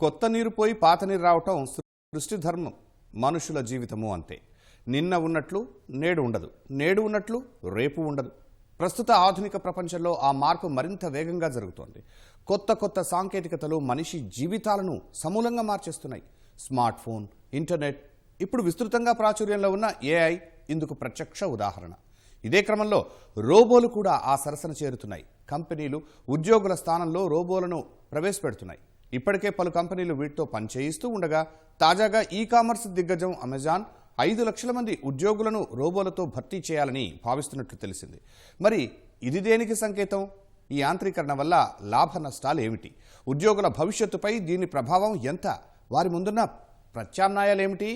కొత్త నీరు పోయి పాత నీరు రావటం సృష్టి ధర్మం మనుషుల జీవితము అంతే. నిన్న ఉన్నట్లు నేడు ఉండదు. నేడు ఉన్నట్లు రేపు ఉండదు. ప్రస్తుత ఆధునిక ప్రపంచంలో ఆ మార్పు మరింత వేగంగా జరుగుతోంది. కొత్త కొత్త సాంకేతికతలు మనిషి జీవితాలను సమూలంగా మార్చేస్తున్నాయి. స్మార్ట్ ఫోన్ ఇంటర్నెట్ ఇప్పుడు విస్తృతంగా ప్రాచుర్యంలో ఉన్న ఏఐ ఇందుకు ప్రత్యక్ష ఉదాహరణ. ఇదే క్రమంలో రోబోలు కూడా ఆ సరసన చేరుతున్నాయి. కంపెనీలు ఉద్యోగుల స్థానంలో రోబోలను ప్రవేశపెడుతున్నాయి. ఇప్పటికే పలు కంపెనీలు వీటితో పనిచేయిస్తూ ఉండగా తాజాగా ఈ కామర్స్ దిగ్గజం అమెజాన్ ఐదు లక్షల మంది ఉద్యోగులను రోబోలతో భర్తీ చేయాలని భావిస్తున్నట్లు తెలిసింది. మరి ఇది దేనికి సంకేతం? ఈ యాంత్రీకరణ వల్ల లాభ నష్టాలు ఏమిటి ఉద్యోగుల భవిష్యత్తుపై దీని ప్రభావం ఎంత? వారి ముందున్న ప్రత్యామ్నాయాలేమిటి?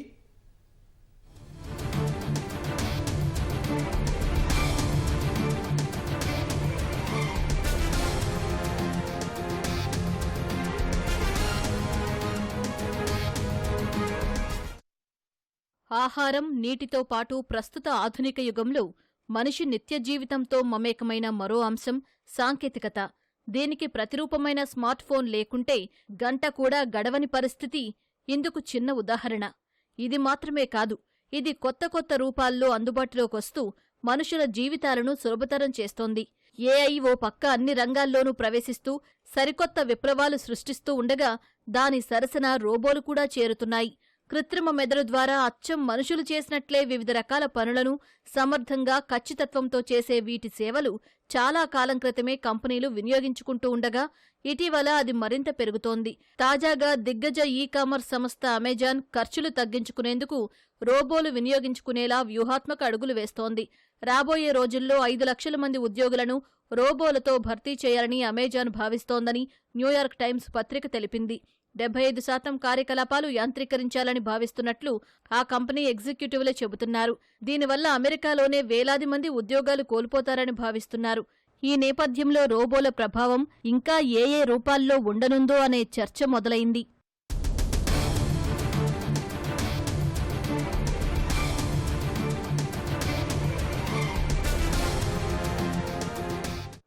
ఆహారం నీటితో పాటు ప్రస్తుత ఆధునిక యుగంలో మనిషి నిత్య జీవితంతో మమేకమైన మరో అంశం సాంకేతికత. దీనికి ప్రతిరూపమైన స్మార్ట్ ఫోన్ లేకుంటే గంట కూడా గడవని పరిస్థితి ఇందుకు చిన్న ఉదాహరణ. ఇది మాత్రమే కాదు ఇది కొత్త కొత్త రూపాల్లో అందుబాటులోకొస్తూ మనుషుల జీవితాలను సులభతరం చేస్తోంది. ఏఐ ఓ పక్క అన్ని రంగాల్లోనూ ప్రవేశిస్తూ సరికొత్త విప్లవాలు సృష్టిస్తూ ఉండగా దాని సరసన రోబోలు కూడా చేరుతున్నాయి. కృత్రిమ మెదడు ద్వారా అచ్చం మనుషులు చేసినట్లే వివిధ రకాల పనులను సమర్థంగా ఖచ్చితత్వంతో చేసే వీటి సేవలు చాలా కాలం క్రితమే కంపెనీలు వినియోగించుకుంటూ ఉండగా ఇటీవల అది మరింత పెరుగుతోంది. తాజాగా దిగ్గజ ఈ కామర్స్ సంస్థ అమెజాన్ ఖర్చులు తగ్గించుకునేందుకు రోబోలు వినియోగించుకునేలా వ్యూహాత్మక అడుగులు వేస్తోంది. రాబోయే రోజుల్లో ఐదు లక్షల మంది ఉద్యోగులను రోబోలతో భర్తీ చేయాలని అమెజాన్ భావిస్తోందని న్యూయార్క్ టైమ్స్ పత్రిక తెలిపింది. డెబ్బై ఐదు శాతం కార్యకలాపాలు యాంత్రీకరించాలని భావిస్తున్నట్లు ఆ కంపెనీ ఎగ్జిక్యూటివ్లే చెబుతున్నారు. దీనివల్ల అమెరికాలోనే వేలాది మంది ఉద్యోగాలు కోల్పోతారని భావిస్తున్నారు. ఈ నేపథ్యంలో రోబోల ప్రభావం ఇంకా ఏ ఏ రూపాల్లో ఉండనుందో అనే చర్చ మొదలైంది.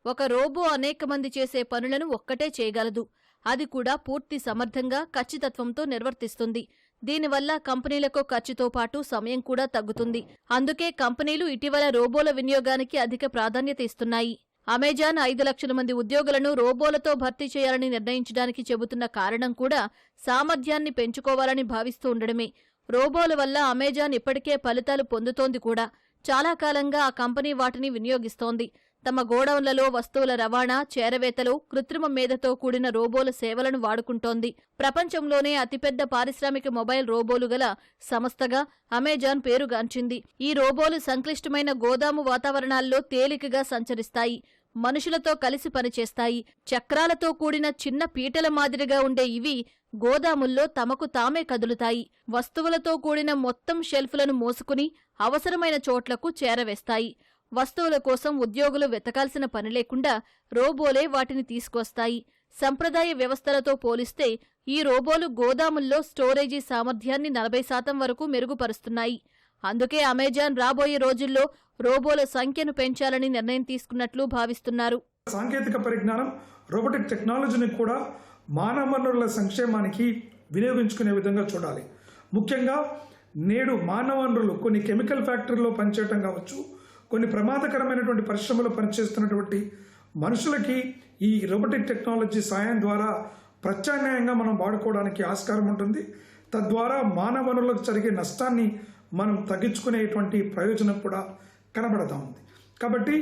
ఒక రోబో అనేక మంది చేసే పనులను ఒక్కటే చేయగలదు. అది కూడా పూర్తి సమర్థంగా ఖచ్చితత్వంతో నిర్వర్తిస్తుంది. దీనివల్ల కంపెనీలకు ఖర్చుతో పాటు సమయం కూడా తగ్గుతుంది. అందుకే కంపెనీలు ఇటీవల రోబోల వినియోగానికి అధిక ప్రాధాన్యత ఇస్తున్నాయి. అమెజాన్ ఐదు లక్షల మంది ఉద్యోగులను రోబోలతో భర్తీ చేయాలని నిర్ణయించడానికి చెబుతున్న కారణం కూడా సామర్థ్యాన్ని పెంచుకోవాలని భావిస్తూ ఉండడమే. రోబోల వల్ల అమెజాన్ ఇప్పటికే ఫలితాలు పొందుతోంది కూడా. చాలా కాలంగా ఆ కంపెనీ వాటిని వినియోగిస్తోంది. తమ గోడౌన్లలో వస్తువుల రవాణా చేరవేతలు కృత్రిమ మేధతో కూడిన రోబోల సేవలను వాడుకుంటోంది. ప్రపంచంలోనే అతిపెద్ద పారిశ్రామిక మొబైల్ రోబోలు గల సంస్థగా అమెజాన్ పేరుగాంచింది. ఈ రోబోలు సంక్లిష్టమైన గోదాము వాతావరణాల్లో తేలికగా సంచరిస్తాయి. మనుషులతో కలిసి పనిచేస్తాయి. చక్రాలతో కూడిన చిన్న పీటల మాదిరిగా ఉండే ఇవి గోదాముల్లో తమకు తామే కదులుతాయి. వస్తువులతో కూడిన మొత్తం షెల్ఫ్లను మోసుకుని అవసరమైన చోట్లకు చేరవేస్తాయి. వస్తువుల కోసం ఉద్యోగులు వెతకాల్సిన పని లేకుండా రోబోలే వాటిని తీసుకొస్తాయి. సంప్రదాయ వ్యవస్థలతో పోలిస్తే ఈ రోబోలు గోదాముల్లో స్టోరేజీ సామర్థ్యాన్ని నలభై శాతం వరకు మెరుగుపరుస్తున్నాయి. అందుకే అమెజాన్ రాబోయే రోజుల్లో రోబోల సంఖ్యను పెంచాలని నిర్ణయం తీసుకున్నట్లు భావిస్తున్నారు. సాంకేతిక పరిజ్ఞానం రోబోటిక్ టెక్నాలజీని కూడా మానవ వనరుల సంక్షేమానికి వినియోగించుకునే విధంగా చూడాలి. ముఖ్యంగా నేడు మానవ వనరులు కొన్ని కెమికల్ ఫ్యాక్టరీలో పనిచేయటం కావచ్చు కొన్ని ప్రమాదకరమైనటువంటి పరిశ్రమలో పనిచేస్తున్నటువంటి మనుషులకి ఈ రోబోటిక్ టెక్నాలజీ సాయం ద్వారా ప్రత్యామ్నాయంగా మనం వాడుకోవడానికి ఆస్కారం ఉంటుంది. తద్వారా మానవ వనరులకు జరిగే నష్టాన్ని మనం తగ్గించుకునేటువంటి ప్రయోజనం కూడా కనబడతా ఉంది. కాబట్టి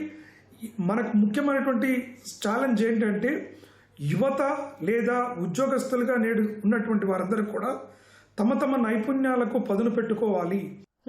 మనకు ముఖ్యమైనటువంటి ఛాలెంజ్ ఏంటంటే యువత లేదా ఉద్యోగస్తులుగా నేడు ఉన్నటువంటి వారందరూ కూడా తమ తమ నైపుణ్యాలకు పదును పెట్టుకోవాలి.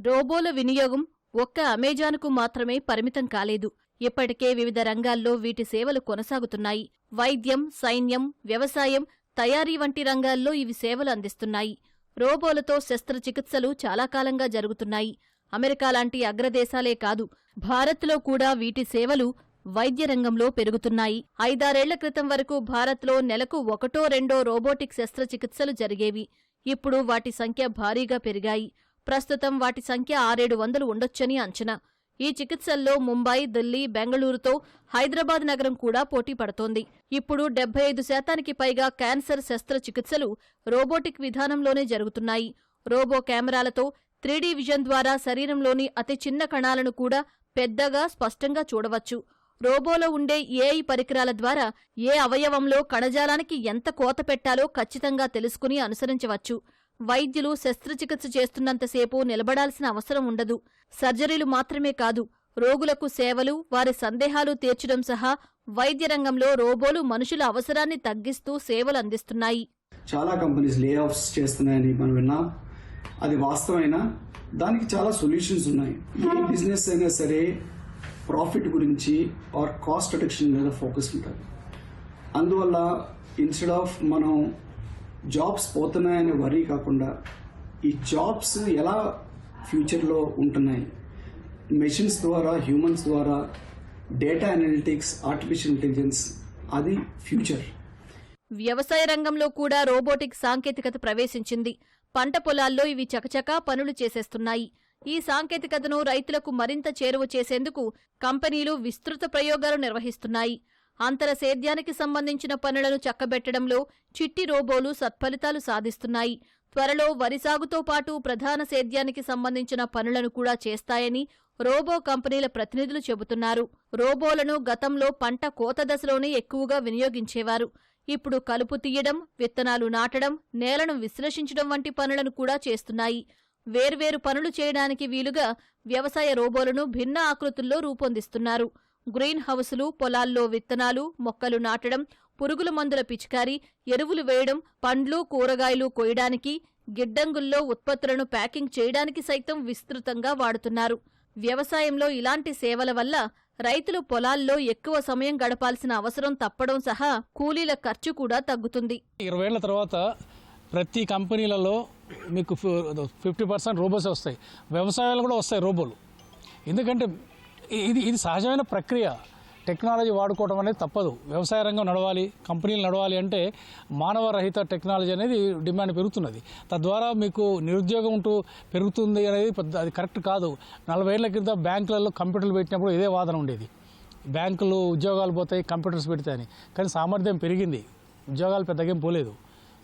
రోబోల వినియోగం ఒక్క అమెజాన్కు మాత్రమే పరిమితం కాలేదు. ఇప్పటికే వివిధ రంగాల్లో వీటి సేవలు కొనసాగుతున్నాయి. వైద్యం సైన్యం వ్యవసాయం తయారీ వంటి రంగాల్లో ఇవి సేవలు అందిస్తున్నాయి. రోబోలతో శస్త్రచికిత్సలు చాలా కాలంగా జరుగుతున్నాయి. అమెరికా లాంటి అగ్రదేశాలే కాదు భారత్లో కూడా వీటి సేవలు వైద్య రంగంలో పెరుగుతున్నాయి. ఐదారేళ్ళ క్రితం వరకు భారత్లో నెలకు ఒకటో రెండో రోబోటిక్ శస్త్రచికిత్సలు జరిగేవి. ఇప్పుడు వాటి సంఖ్య భారీగా పెరిగాయి. ప్రస్తుతం వాటి సంఖ్య ఆరేడు వందలు ఉండొచ్చని అంచనా. ఈ చికిత్సల్లో ముంబై ఢిల్లీ బెంగళూరుతో హైదరాబాద్ నగరం కూడా పోటీ పడుతోంది. ఇప్పుడు డెబ్బై ఐదు శాతానికి పైగా క్యాన్సర్ శస్త్రచికిత్సలు రోబోటిక్ విధానంలోనే జరుగుతున్నాయి. రోబో కెమెరాలతో త్రీడీ విజన్ ద్వారా శరీరంలోని అతి చిన్న కణాలను కూడా పెద్దగా స్పష్టంగా చూడవచ్చు. రోబోలో ఉండే ఏఐ పరికరాల ద్వారా ఏ అవయవంలో కణజాలానికి ఎంత కోత పెట్టాలో ఖచ్చితంగా తెలుసుకుని అనుసరించవచ్చు. వైద్యులు శస్త్రచికిత్స చేస్తున్నంతసేపు నిలబడాల్సిన అవసరం ఉండదు. సర్జరీలు మాత్రమే కాదు రోగులకు సేవలు వారి సందేహాలు తీర్చడం సహా వైద్య రంగంలో రోబోలు మనుషుల అవసరాన్ని తగ్గిస్తూ సేవలు అందిస్తున్నాయి. చాలా కంపెనీస్ లే ఆఫ్స్ చేస్తున్నాయని మనం విన్నాం. అది వాస్తవైనా దానికి చాలా సొల్యూషన్స్ ఉన్నాయి. ఏ బిజినెస్ అయినా సరే ప్రాఫిట్ గురించి ఆర్ కాస్ట్ రిడక్షన్ మీద ఫోకస్ ఉంటుంది. అందువల్ల ఇన్స్టెడ్ ఆఫ్ మనం జాబ్స్ పోతున్నాయనే వరీ కాకుండా ఈ జాబ్స్ ఎలా ఫ్యూచర్లో ఉంటున్నాయి? మెషిన్స్ ద్వారా హ్యూమన్స్ ద్వారా డేటా అనలిటిక్స్ ఆర్టిఫిషియల్ ఇంటెలిజెన్స్ అది ఫ్యూచర్. వ్యవసాయ రంగంలో కూడా రోబోటిక్ సాంకేతికత ప్రవేశించింది. పంట పొలాల్లో ఇవి చకచకా పనులు చేసేస్తున్నాయి. ఈ సాంకేతికతను రైతులకు మరింత చేరువ చేసేందుకు కంపెనీలు విస్తృత ప్రయోగాలు నిర్వహిస్తున్నాయి. అంతర సేద్యానికి సంబంధించిన పనులను చక్కబెట్టడంలో చిట్టి రోబోలు సత్ఫలితాలు సాధిస్తున్నాయి. త్వరలో వరి సాగుతో పాటు ప్రధాన సేద్యానికి సంబంధించిన పనులను కూడా చేస్తాయని రోబో కంపెనీల ప్రతినిధులు చెబుతున్నారు. రోబోలను గతంలో పంట కోత దశలోనే ఎక్కువగా వినియోగించేవారు. ఇప్పుడు కలుపు తీయడం విత్తనాలు నాటడం నేలను విశ్లేషించడం వంటి పనులను కూడా చేస్తున్నాయి. వేర్వేరు పనులు చేయడానికి వీలుగా వ్యవసాయ రోబోలను భిన్న ఆకృతుల్లో రూపొందిస్తున్నారు. గ్రీన్ హౌసులు పొలాల్లో విత్తనాలు మొక్కలు నాటడం పురుగుల మందుల పిచికారీ ఎరువులు వేయడం పండ్లు కూరగాయలు కోయడానికి గిడ్డంగుల్లో ఉత్పత్తులను ప్యాకింగ్ చేయడానికి సైతం విస్తృతంగా వాడుతున్నారు. వ్యవసాయంలో ఇలాంటి సేవల వల్ల రైతులు పొలాల్లో ఎక్కువ సమయం గడపాల్సిన అవసరం తప్పడం సహా కూలీల ఖర్చు కూడా తగ్గుతుంది. ఇరవై ఏళ్ళ తర్వాత ప్రతి కంపెనీలలో మీకు ఫిఫ్టీ పర్సెంట్ రోబోస్ వస్తాయి. వ్యవసాయాలు కూడా వస్తాయి రోబోలు. ఎందుకంటే ఇది ఇది సహజమైన ప్రక్రియ. టెక్నాలజీ వాడుకోవడం అనేది తప్పదు. వ్యవసాయ రంగం నడవాలి కంపెనీలు నడవాలి అంటే మానవ రహిత టెక్నాలజీ అనేది డిమాండ్ పెరుగుతున్నది. తద్వారా మీకు నిరుద్యోగం ఉంటూ పెరుగుతుంది అనేది పెద్ద అది కరెక్ట్ కాదు. నలభై ఏళ్ళ క్రితం బ్యాంకులలో కంప్యూటర్లు పెట్టినప్పుడు ఇదే వాదన ఉండేది. బ్యాంకులు ఉద్యోగాలు పోతాయి కంప్యూటర్స్ పెడతాయని. కానీ సామర్థ్యం పెరిగింది. ఉద్యోగాలు పెద్దగా ఏం పోలేదు.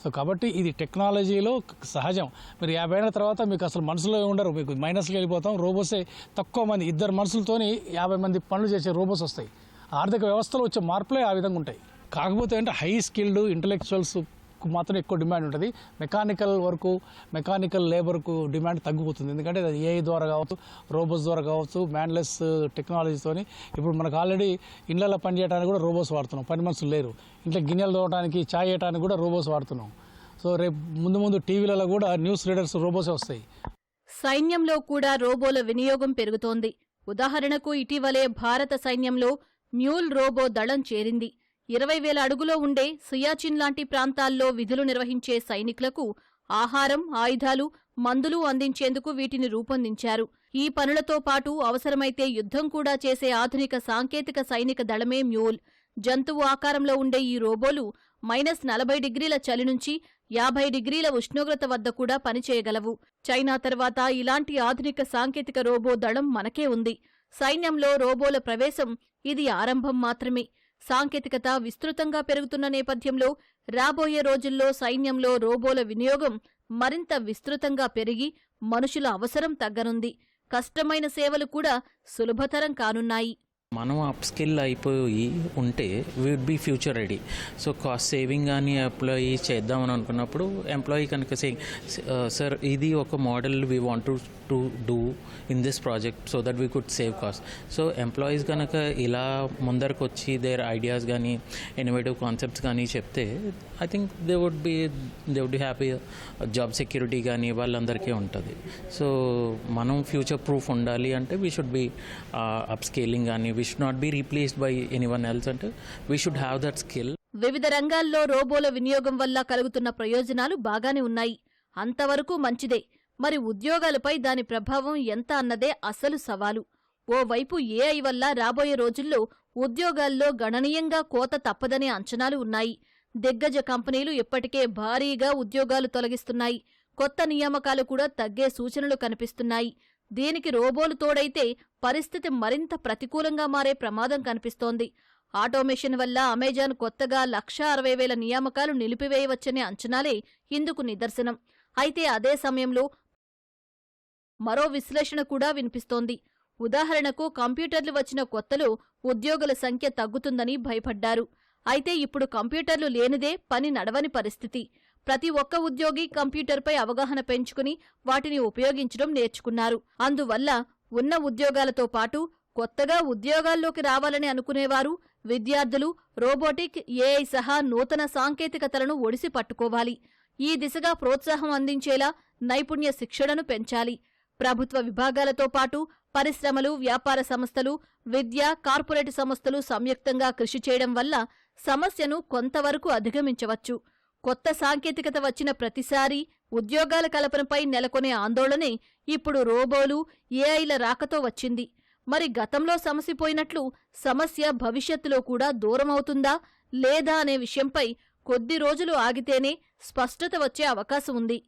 సో కాబట్టి ఇది టెక్నాలజీలో సహజం. మీరు యాభై ఏళ్ళ తర్వాత మీకు అసలు మనుషులు ఉండరు. మీకు మైనస్కి వెళ్ళిపోతాం. రోబోసే తక్కువ మంది ఇద్దరు మనుషులతోని యాభై మంది పనులు చేసే రోబోస్ వస్తాయి. ఆర్థిక వ్యవస్థలో వచ్చే మార్పులే ఆ విధంగా ఉంటాయి. కాకపోతే అంటే హై స్కిల్డ్ ఇంటలెక్చువల్స్ మాత్రం ఎక్కువ డిమాండ్ ఉంటుంది. మెకానికల్ వర్క్ మెకానికల్ లేబర్కు డిమాండ్ తగ్గిపోతుంది. ఎందుకంటే అది ఏఐ ద్వారా కావచ్చు రోబోస్ ద్వారా కావచ్చు మ్యాన్లెస్ టెక్నాలజీతోని ఇప్పుడు మనకు ఆల్రెడీ ఇళ్ళలో పని చేయడానికి కూడా రోబోస్ వాడుతున్నాం. పని మనుషులు లేరు. ఇంట్లో గిన్నెలు తోవడానికి చాయ్ చేయడానికి కూడా రోబోస్ వాడుతున్నాం. సో రేపు ముందు ముందు టీవీలలో కూడా న్యూస్ రీడర్స్ రోబోసే వస్తాయి. సైన్యంలో కూడా రోబోల వినియోగం పెరుగుతోంది. ఉదాహరణకు ఇటీవలే భారత సైన్యంలో మ్యూల్ రోబో దళం చేరింది. ఇరవై వేల అడుగులో ఉండే సియాచిన్ లాంటి ప్రాంతాల్లో విధులు నిర్వహించే సైనికులకు ఆహారం ఆయుధాలు మందులు అందించేందుకు వీటిని రూపొందించారు. ఈ పనులతో పాటు అవసరమైతే యుద్ధం కూడా చేసే ఆధునిక సాంకేతిక సైనిక దళమే మ్యూల్. జంతువు ఆకారంలో ఉండే ఈ రోబోలు మైనస్ నలభై డిగ్రీల చలి నుంచి యాభై డిగ్రీల ఉష్ణోగ్రత వద్ద కూడా పనిచేయగలవు. చైనా తర్వాత ఇలాంటి ఆధునిక సాంకేతిక రోబో దళం మనకే ఉంది. సైన్యంలో రోబోల ప్రవేశం ఇది ఆరంభం మాత్రమే. సాంకేతికత విస్తృతంగా పెరుగుతున్న నేపథ్యంలో రాబోయే రోజుల్లో సైన్యంలో రోబోల వినియోగం మరింత విస్తృతంగా పెరిగి మనుషుల అవసరం తగ్గనుంది. కష్టమైన సేవలు కూడా సులభతరం కానున్నాయి. మనం అప్ స్కిల్ అయిపోయి ఉంటే we'd be future ready so cost saving కానీ ఎంప్లాయీ చేద్దామని అనుకున్నప్పుడు ఎంప్లాయీ కనుక సే సార్ uh, ఇది ఒక model we want to to do in this project so that we could save cost so employees కనుక ఇలా ముందరకు వచ్చి దేర్ ఐడియాస్ కానీ ఇన్నోవేటివ్ కాన్సెప్ట్స్ కానీ చెప్తే I think they would be they would happy job security కానీ వాళ్ళందరికీ ఉంటుంది. సో మనం ఫ్యూచర్ ప్రూఫ్ ఉండాలి అంటే we should be upscaling కానీ we should not be replaced by anyone else అంటే we should have that skill వివిధ రంగాల్లో రోబోల వినియోగం వల్ల కలుగుతున్న ప్రయోజనాలు బాగానే ఉన్నాయి. అంతవరకు మంచిదే. మరి ఉద్యోగాలపై దాని ప్రభావం ఎంత అన్నదే అసలు సవాలు. ఓవైపు ఏఐ వల్ల రాబోయే రోజుల్లో ఉద్యోగాల్లో గణనీయంగా కోత తప్పదనే అంచనాలు ఉన్నాయి. దిగ్గజ కంపెనీలు ఇప్పటికే భారీగా ఉద్యోగాలు తొలగిస్తున్నాయి. కొత్త నియామకాలు కూడా తగ్గే సూచనలు కనిపిస్తున్నాయి. దీనికి రోబోలు తోడైతే పరిస్థితి మరింత ప్రతికూలంగా మారే ప్రమాదం కనిపిస్తోంది. ఆటోమేషన్ వల్ల అమెజాన్ కొత్తగా లక్ష అరవై వేల నియామకాలు నిలిపివేయవచ్చనే అంచనాలే ఇందుకు నిదర్శనం. అయితే అదే సమయంలో మరో విశ్లేషణ కూడా వినిపిస్తోంది. ఉదాహరణకు కంప్యూటర్లు వచ్చిన కొత్తలో ఉద్యోగుల సంఖ్య తగ్గుతుందని భయపడ్డారు. అయితే ఇప్పుడు కంప్యూటర్లు లేనిదే పని నడవని పరిస్థితి. ప్రతి ఒక్క ఉద్యోగి కంప్యూటర్పై అవగాహన పెంచుకుని వాటిని ఉపయోగించడం నేర్చుకున్నారు. అందువల్ల ఉన్న ఉద్యోగాలతో పాటు కొత్తగా ఉద్యోగాల్లోకి రావాలని అనుకునేవారు విద్యార్థులు రోబోటిక్ ఏఐ సహా నూతన సాంకేతికతలను ఒడిసి పట్టుకోవాలి. ఈ దిశగా ప్రోత్సాహం అందించేలా నైపుణ్య శిక్షణను పెంచాలి. ప్రభుత్వ విభాగాలతో పాటు పరిశ్రమలు వ్యాపార సంస్థలు విద్య కార్పొరేట్ సంస్థలు సంయుక్తంగా కృషి చేయడం వల్ల సమస్యను కొంతవరకు అధిగమించవచ్చు. కొత్త సాంకేతికత వచ్చిన ప్రతిసారీ ఉద్యోగాల కల్పనపై నెలకొనే ఆందోళనే ఇప్పుడు రోబోలు ఏఐల రాకతో వచ్చింది. మరి గతంలో సమసిపోయినట్లు సమస్య భవిష్యత్తులో కూడా దూరమవుతుందా లేదా అనే విషయంపై కొద్ది రోజులు ఆగితేనే స్పష్టత వచ్చే అవకాశం ఉంది.